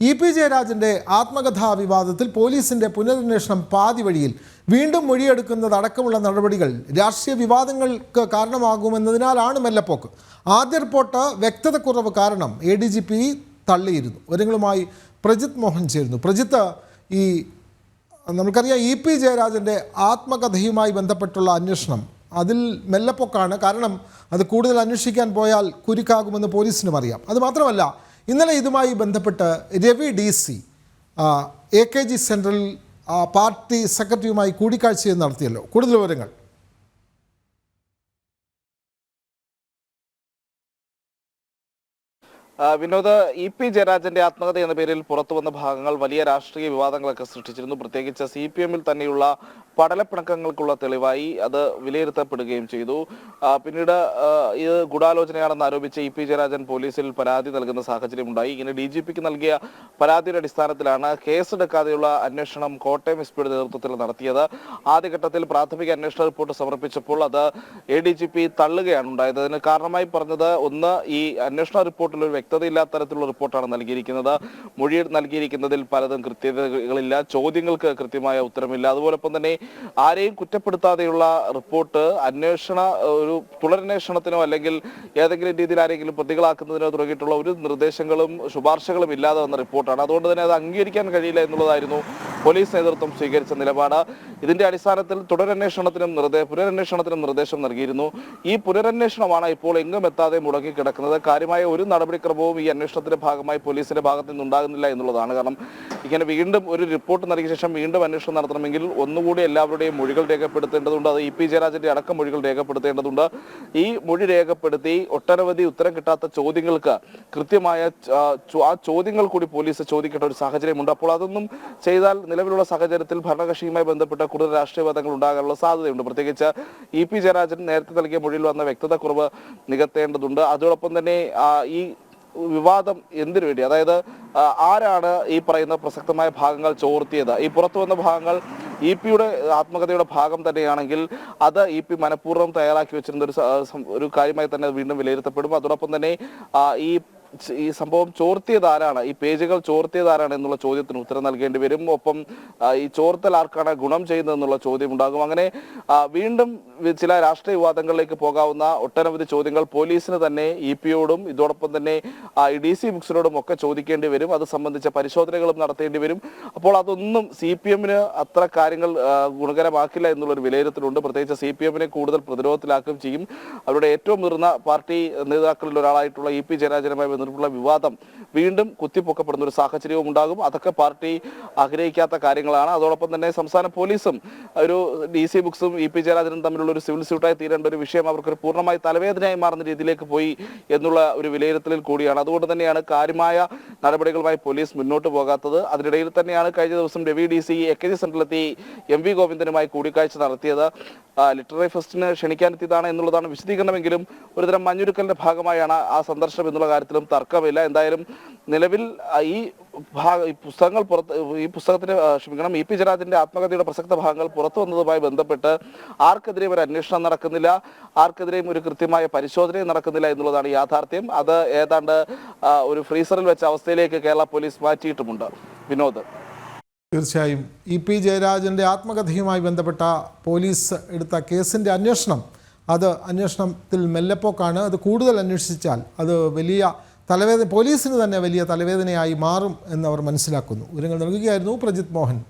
E P ജയരാജന്റെ ആത്മകഥാ വിവാദത്തിൽ പോലീസിന്റെ പുനരന്വേഷണം പാതി വഴിയിൽ. വീണ്ടും മൊഴിയെടുക്കുന്നതടക്കമുള്ള നടപടികൾ രാഷ്ട്രീയ വിവാദങ്ങൾക്ക് കാരണമാകുമെന്നതിനാലാണ് മെല്ലപ്പോക്ക്. ആദ്യ റിപ്പോർട്ട് വ്യക്തതക്കുറവ് കാരണം എ ഡി ജി പി തള്ളിയിരുന്നു. ഒരുങ്ങളുമായി പ്രജിത് മോഹൻ ചേരുന്നു. പ്രജിത്ത് ഈ നമുക്കറിയാം ഇ പി ജയരാജന്റെ ആത്മകഥയുമായി ബന്ധപ്പെട്ടുള്ള അന്വേഷണം അതിൽ മെല്ലപ്പൊക്കാണ്. കാരണം അത് കൂടുതൽ അന്വേഷിക്കാൻ പോയാൽ കുരുക്കാകുമെന്ന് പോലീസിനും അറിയാം. അത് മാത്രമല്ല ഇന്നലെ ഇതുമായി ബന്ധപ്പെട്ട് Ravi D C A K G central party സെക്രട്ടറിയുമായി കൂടിക്കാഴ്ച നടത്തിയല്ലോ. കൂടുതൽ വിവരങ്ങൾ. വിനോദ് ഇ പി ജയരാജന്റെ ആത്മകഥ എന്ന പേരിൽ പുറത്തു വന്ന ഭാഗങ്ങൾ വലിയ രാഷ്ട്രീയ വിവാദങ്ങളൊക്കെ സൃഷ്ടിച്ചിരുന്നു. പ്രത്യേകിച്ച് സി പി എമ്മിൽ തന്നെയുള്ള പടലപ്പിണക്കങ്ങൾക്കുള്ള തെളിവായി അത് വിലയിരുത്തപ്പെടുകയും ചെയ്തു. പിന്നീട് ഇത് ഗൂഢാലോചനയാണെന്ന് ആരോപിച്ച് ഇ പി ജയരാജൻ പോലീസിൽ പരാതി നൽകുന്ന സാഹചര്യമുണ്ടായി. ഇങ്ങനെ ഡി ജി പിക്ക് നൽകിയ പരാതിയുടെ അടിസ്ഥാനത്തിലാണ് കേസെടുക്കാതെയുള്ള അന്വേഷണം കോട്ടയം എസ് പിയുടെ നേതൃത്വത്തിൽ നടത്തിയത്. ആദ്യഘട്ടത്തിൽ പ്രാഥമിക അന്വേഷണ റിപ്പോർട്ട് സമർപ്പിച്ചപ്പോൾ അത് എ ഡി ജി പി തള്ളുകയാണ് ഉണ്ടായത്. അതിന് കാരണമായി പറഞ്ഞത് ഒന്ന് ഈ അന്വേഷണ റിപ്പോർട്ടിൽ ഒരു വ്യക്തതയില്ലാത്ത തരത്തിലുള്ള റിപ്പോർട്ടാണ് നൽകിയിരിക്കുന്നത്. മൊഴി നൽകിയിരിക്കുന്നതിൽ പലതും കൃത്യതകളില്ല. ചോദ്യങ്ങൾക്ക് കൃത്യമായ ഉത്തരമില്ല. അതുപോലൊപ്പം തന്നെ ആരെയും കുറ്റപ്പെടുത്താതെയുള്ള റിപ്പോർട്ട് അന്വേഷണ ഒരു തുടരന്വേഷണത്തിനോ അല്ലെങ്കിൽ ഏതെങ്കിലും രീതിയിൽ ആരെങ്കിലും പ്രതികളാക്കുന്നതിനോ തുടങ്ങിയിട്ടുള്ള ഒരു നിർദ്ദേശങ്ങളും ശുപാർശകളും ഇല്ലാതെ വന്ന റിപ്പോർട്ടാണ്. അതുകൊണ്ട് തന്നെ അത് അംഗീകരിക്കാൻ കഴിയില്ല എന്നുള്ളതായിരുന്നു പോലീസ് നേതൃത്വം സ്വീകരിച്ച നിലപാട്. ഇതിന്റെ അടിസ്ഥാനത്തിൽ തുടരന്വേഷണത്തിനും നിർദ്ദേ പുനരന്വേഷണത്തിനും നിർദ്ദേശം നൽകിയിരുന്നു. ഈ പുനരന്വേഷണമാണ് ഇപ്പോൾ എങ്ങും എത്താതെ മുടങ്ങിക്കിടക്കുന്നത്. കാര്യമായ ഒരു നടപടിക്രമവും ഈ അന്വേഷണത്തിന്റെ ഭാഗമായി പോലീസിന്റെ ഭാഗത്ത് നിന്ന് ഉണ്ടാകുന്നില്ല എന്നുള്ളതാണ് കാരണം. ഇങ്ങനെ വീണ്ടും ഒരു റിപ്പോർട്ട് നൽകിയ ശേഷം വീണ്ടും അന്വേഷണം നടത്തണമെങ്കിൽ ഒന്നുകൂടി എല്ലാവരുടെയും മൊഴികൾ രേഖപ്പെടുത്തേണ്ടതുണ്ട്. അത് ഇ പി ജയരാജന്റെ അടക്കം മൊഴികൾ രേഖപ്പെടുത്തേണ്ടതുണ്ട്. ഈ മൊഴി രേഖപ്പെടുത്തി ഒട്ടനവധി ഉത്തരം കിട്ടാത്ത ചോദ്യങ്ങൾക്ക് കൃത്യമായ ആ ചോദ്യങ്ങൾ കൂടി പോലീസ് ചോദിക്കേണ്ട ഒരു സാഹചര്യമുണ്ട്. അപ്പോൾ അതൊന്നും ചെയ്താൽ നിലവിലുള്ള സാഹചര്യത്തിൽ ഭരണകക്ഷിയുമായി ബന്ധപ്പെട്ട കൂടുതൽ രാഷ്ട്രീയവാദങ്ങൾ ഉണ്ടാകാനുള്ള സാധ്യതയുണ്ട്. പ്രത്യേകിച്ച് ഇ പി ജയരാജൻ നേരത്തെ നൽകിയ മൊഴിയിൽ വന്ന വ്യക്തത കുറവ് നികത്തേണ്ടതുണ്ട്. അതോടൊപ്പം തന്നെ ഈ വിവാദം എന്തിനു വേണ്ടി? അതായത് ആരാണ് ഈ പറയുന്ന പ്രസക്തമായ ഭാഗങ്ങൾ ചോർത്തിയത്? ഈ പുറത്തു വന്ന ഭാഗങ്ങൾ ഇ പിയുടെ ആത്മകഥയുടെ ഭാഗം തന്നെയാണെങ്കിൽ അത് ഇ പി മനഃപൂർവം തയ്യാറാക്കി വെച്ചിരുന്ന ഒരു ഒരു കാര്യമായി തന്നെ വീണ്ടും വിലയിരുത്തപ്പെടും. അതോടൊപ്പം തന്നെ ഈ ഈ സംഭവം ചോർത്തിയത് ആരാണ് ഈ പേജുകൾ ചോർത്തിയത് ആരാണ് എന്നുള്ള ചോദ്യത്തിന് ഉത്തരം നൽകേണ്ടി വരും. ഒപ്പം ഈ ചോർത്തൽ ആർക്കാണ് ഗുണം ചെയ്യുന്നത് എന്നുള്ള ചോദ്യം ഉണ്ടാകും. അങ്ങനെ വീണ്ടും ചില രാഷ്ട്രീയ വിവാദങ്ങളിലേക്ക് പോകാവുന്ന ഒട്ടനവധി ചോദ്യങ്ങൾ പോലീസിന് തന്നെ ഇ പിയോടും ഇതോടൊപ്പം തന്നെ ഡി സി ബുക്സിനോടും ഒക്കെ ചോദിക്കേണ്ടി വരും. അത് സംബന്ധിച്ച പരിശോധനകളും നടത്തേണ്ടി വരും. അപ്പോൾ അതൊന്നും സി പി എമ്മിന് അത്ര കാര്യങ്ങൾ ഗുണകരമാക്കില്ല എന്നുള്ളൊരു വിലയിരുത്തലുണ്ട്. പ്രത്യേകിച്ച് സി പി എമ്മിനെ കൂടുതൽ പ്രതിരോധത്തിലാക്കുകയും ചെയ്യും. അവരുടെ ഏറ്റവും മുതിർന്ന പാർട്ടി നേതാക്കളിൽ ഒരാളായിട്ടുള്ള ഇ പി ജയരാജനുമായി ബന്ധപ്പെട്ടുള്ള വിവാദം വീണ്ടും കുത്തിപ്പൊക്കപ്പെടുന്ന ഒരു സാഹചര്യവും ഉണ്ടാകും. അതൊക്കെ പാർട്ടി ആഗ്രഹിക്കാത്ത കാര്യങ്ങളാണ്. അതോടൊപ്പം തന്നെ സംസ്ഥാന പോലീസും ഒരു ഡി സി ബുക്സും ഇ പി ജയരാജനും തമ്മിലുള്ള ഒരു സിവിൽ സ്യൂട്ടായി തീരേണ്ട ഒരു വിഷയം അവർക്കൊരു പൂർണമായി തലവേദനയായി മാറുന്ന രീതിയിലേക്ക് പോയി എന്നുള്ള ഒരു വിലയിരുത്തലിൽ കൂടിയാണ്. അതുകൊണ്ട് തന്നെയാണ് കാര്യമായ നടപടികളുമായി പോലീസ് മുന്നോട്ട് പോകാത്തത്. അതിനിടയിൽ തന്നെയാണ് കഴിഞ്ഞ ദിവസം Ravi D C A K G സെന്ററിലെത്തി M V ഗോവിന്ദനുമായി കൂടിക്കാഴ്ച നടത്തിയത്. ലിറ്റററി ഫെസ്റ്റിന് ക്ഷണിക്കാനെത്തിയതാണ് എന്നുള്ളതാണ് വിശദീകരണമെങ്കിലും ഒരുതരം മഞ്ഞുരുക്കലിന്റെ ഭാഗമായാണ് ആ സന്ദർശനം എന്നുള്ള കാര്യത്തിലും തർക്കമില്ല. എന്തായാലും നിലവിൽ ഈ ഭാഗ പുസ്തകങ്ങൾ പുറത്ത് ഈ പുസ്തകത്തിന് ക്ഷമിക്കണം ഇ പി ജനാദിന്റെ ആത്മകഥയുടെ പ്രസക്ത ഭാഗങ്ങൾ പുറത്തു വന്നതുമായി ബന്ധപ്പെട്ട് ആർക്കെതിരെയും ഒരു അന്വേഷണം നടക്കുന്നില്ല ആർക്കെതിരെയും ഒരു കൃത്യമായ പരിശോധനയും നടക്കുന്നില്ല എന്നുള്ളതാണ് യാഥാർത്ഥ്യം. അത് ഏതാണ്ട് ഒരു ഫ്രീസറിൽ വെച്ച അവസ്ഥയിലേക്ക് കേരള പോലീസ് മാറ്റിയിട്ടുമുണ്ട്. വിനോദ്. തീർച്ചയായും ഇ പി ജയരാജന്റെ ആത്മകഥയുമായി ബന്ധപ്പെട്ട പോലീസ് എടുത്ത കേസിന്റെ അന്വേഷണം അത് അന്വേഷണത്തിൽ മെല്ലെപ്പോക്കാണ്. അത് കൂടുതൽ അന്വേഷിച്ചാൽ അത് വലിയ തലവേദന പോലീസിന് തന്നെ വലിയ തലവേദനയായി മാറും എന്നവർ മനസ്സിലാക്കുന്നു. വിവരങ്ങൾ നൽകുകയായിരുന്നു പ്രജിത് മോഹൻ.